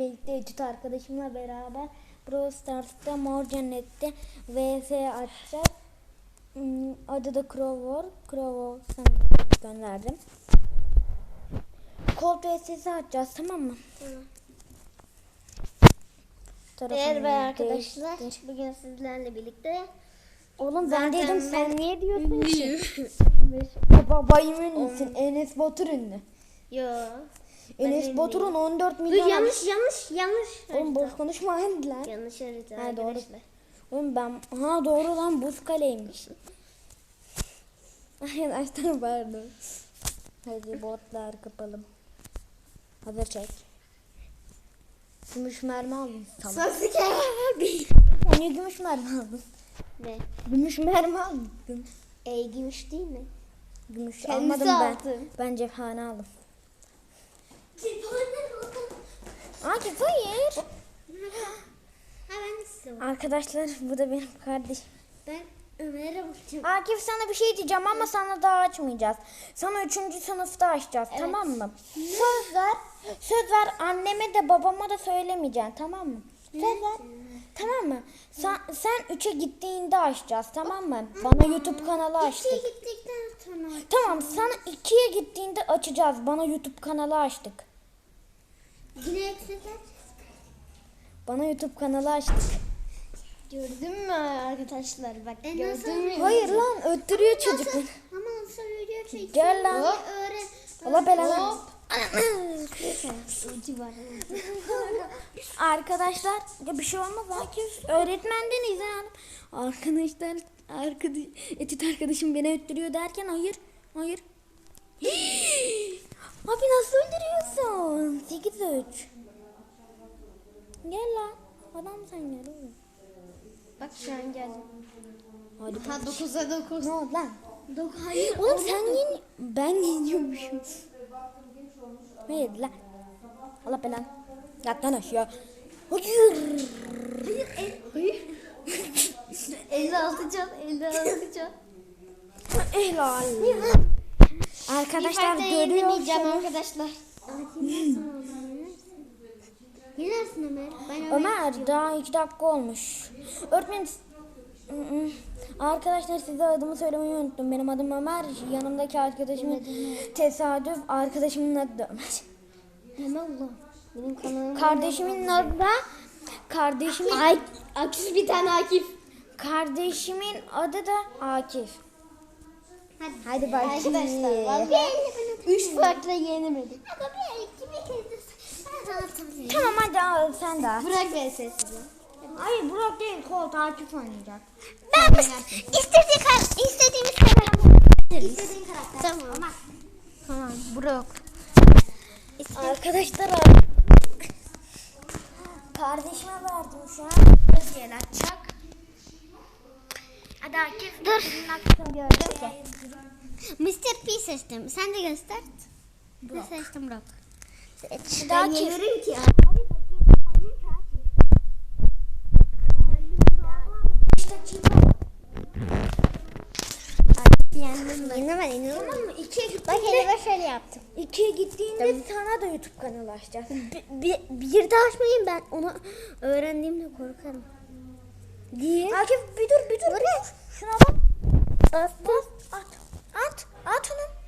birlikte Ecit arkadaşımla beraber Brawl Stars'ta Mor Cennet'te VS açacağız. Hmm, Adı da Crow Crow sana gönderdim. Colt VS'si açacağız tamam mı? Tarafını Değerli arkadaşlar, değiştir. bugün sizlerle birlikte Oğlum ben Zaten dedim ben- sen niye diyorsun ki? Babayım ünlüsün. Enes Batur ünlü. Yo. Enes. Batur'un 14 Dur milyon... yanlış yanlış yanlış. Oğlum boş konuşma lan. Yanlış harita Ha, doğru. Oğlum ben... Ha doğru lan buz kaleymiş. Arkadaşlar pardon. Hadi botlar kapalım. Hazır çek. Gümüş mermi aldım sana. Sasuke abi. Sen niye gümüş mermi aldın? Ne? Gümüş mermi aldım. E gümüş değil mi? Gümüş Kendisi almadım ben. Ben cephane aldım. Hayır. Ha ben de size bak. Arkadaşlar bu da benim kardeşim. Ben Ömer'e bakacağım. Akif sana bir şey diyeceğim ama sana daha açmayacağız. Sana üçüncü sınıfta açacağız tamam mı? Söz ver. Söz ver anneme de babama da söylemeyeceksin tamam mı? Söz ver. Tamam mı? Sen, sen üçe gittiğinde açacağız tamam mı? Bana YouTube kanalı açtık. İkiye gittikten sonra. Tamam sana ikiye gittiğinde açacağız. Bana YouTube kanalı açtık. Yine eksikler. Bana YouTube kanalı açtık. Gördün mü arkadaşlar bak gördün mü? Hayır lan öttürüyor çocuklar. Ama nasıl video çekiyor? Gel lan. Öğren. Allah belanı. Hop. Arkadaşlar ya bir şey olmaz. Öğretmenden izin aldım. Arkadaşlar arkadaş, etüt arkadaşım beni öttürüyor derken hayır. Hayır. Abi nasıl öldürüyorsun? 8-3. Gel lan. Adam sen gel oğlum. Bak şu an geldim. Hadi Ha 9'a 9. Ne oldu lan? Dok hayır. Oğlum sen yeni... Ben yeniyormuşum. Hayır lan. Allah belanı. Yat lan aşağı. Hayır. Hayır. El, hayır. 56 can. 56 can. Helal. Arkadaşlar görüyorsunuz. arkadaşlar. Yenersin Ömer. Ben Ömer. Daha iki dakika olmuş. Hı. Arkadaşlar size adımı söylemeyi unuttum. Benim adım Ömer. Yanımdaki arkadaşımın tesadüf arkadaşımın adı da Ömer. Benim kanalım. Kardeşimin adı da kardeşimin Ay, Akif bir tane Akif. kardeşimin adı da Akif. Hadi, Hadi bakayım. Arkadaşlar vallahi 3 farklı yenemedim. Aga bir iki bir kez de ben sana tanıtayım. Tamam hadi al sen de. Bırak ben sesini. Hayır Burak değil Colt Akif oynayacak. Ben istediği kar istediğimiz karakter. İstediğin karakter. Tamam. Tamam Burak. Arkadaşlar Kardeşime verdim şu an. Hediyeler çak. Hadi Akif. Dur. Gördüm ki. Mr. P seçtim. Sen de göster. Ne seçtim Burak? Seç. Daha Ben yenirim ki. Tamam mı? İkiye Bak gittiğinde, elime şöyle yaptım. ikiye gittiğinde sana da YouTube kanalı açacağız. Bir, bir de açmayayım ben onu öğrendiğimde korkarım. Diye. Akif bir dur bir dur. Şuna bak. Bas Bas. At. At. At onu.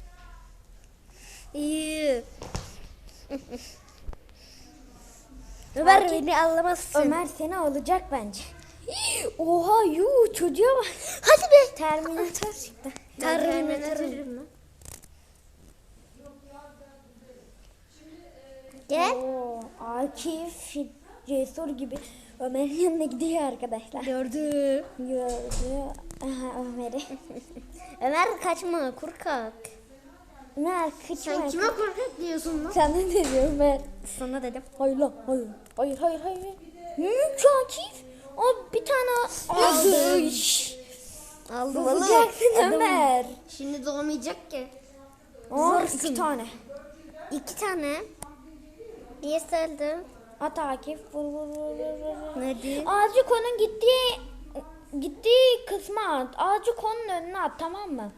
İyi. Ömer beni anlamazsın. Ömer seni alacak bence. Oha yuh çocuğa bak. Hadi be. Terminator çıktı. Terminator? Gel. Oo, Akif cesur gibi Ömer'in yanına gidiyor arkadaşlar. Gördü. Gördü. Aha Ömer'i. Ömer kaçma kurkak. Ömer kıçma. Sen kime korkak diyorsun lan? Sen ne dedin Ömer? Sana dedim. Hayır lan hayır. Hayır hayır hayır. Büyük Akif. O bir tane aldı. Aldım Bulacaksın Ömer. Şimdi doğmayacak ki. Zorsın. iki tane. İki tane. Niye söyledin? At Akif. Vur vur vur vur vur. Hadi. Azıcık onun gittiği gittiği kısma at. Azıcık onun önüne at tamam mı?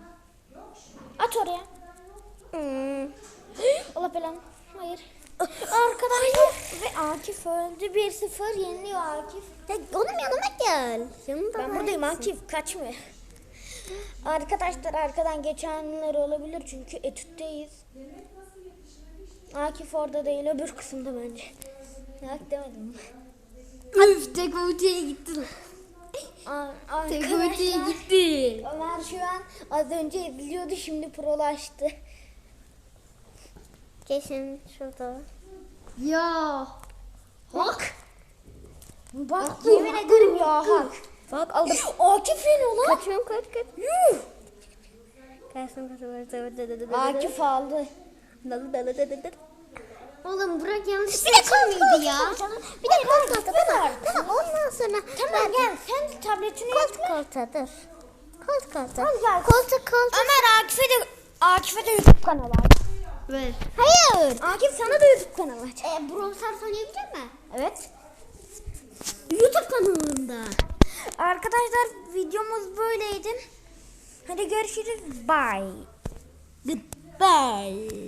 At oraya. Hmm. Allah belanı. Hayır. Arkadaşlar ve Akif öldü 1-0 yeniliyor Akif. Ya oğlum yanıma gel. Yanımda Ben buradayım Akif kaçma. Arkadaşlar arkadan geçenler olabilir çünkü etütteyiz. Akif orada değil öbür kısımda bence. Yok demedim. Üf tek ultiye gittin. Aa, Tek arkadaşlar, ultiye gitti. Ömer şu an az önce izliyordu şimdi prolaştı. Kesin şurada. Ya. Hak. Bak yemin ederim ya hak. Bak aldım. Akif yeniyor lan. Kaçıyorum kaç kaç. Yuh. Kaçtım kaçtım. Akif aldı. Dalı dalı dalı dalı. Oğlum Burak yanlış seçim miydi ya? Bir de kolt koltuğa tamam. Tamam ondan sonra. Tamam gel sen de tabletini yap. koltuğa dur. Kolt koltuğa. Tamam, gel. Koltuk koltuk. Ömer Akif'e de Akif'e de YouTube kanalı. Ver. Hayır. Akif sana da YouTube kanalı aç. E, Brawl Stars oynayabilir mi? Evet. YouTube kanalında. Arkadaşlar videomuz böyleydi. Hadi görüşürüz. Bye. Goodbye.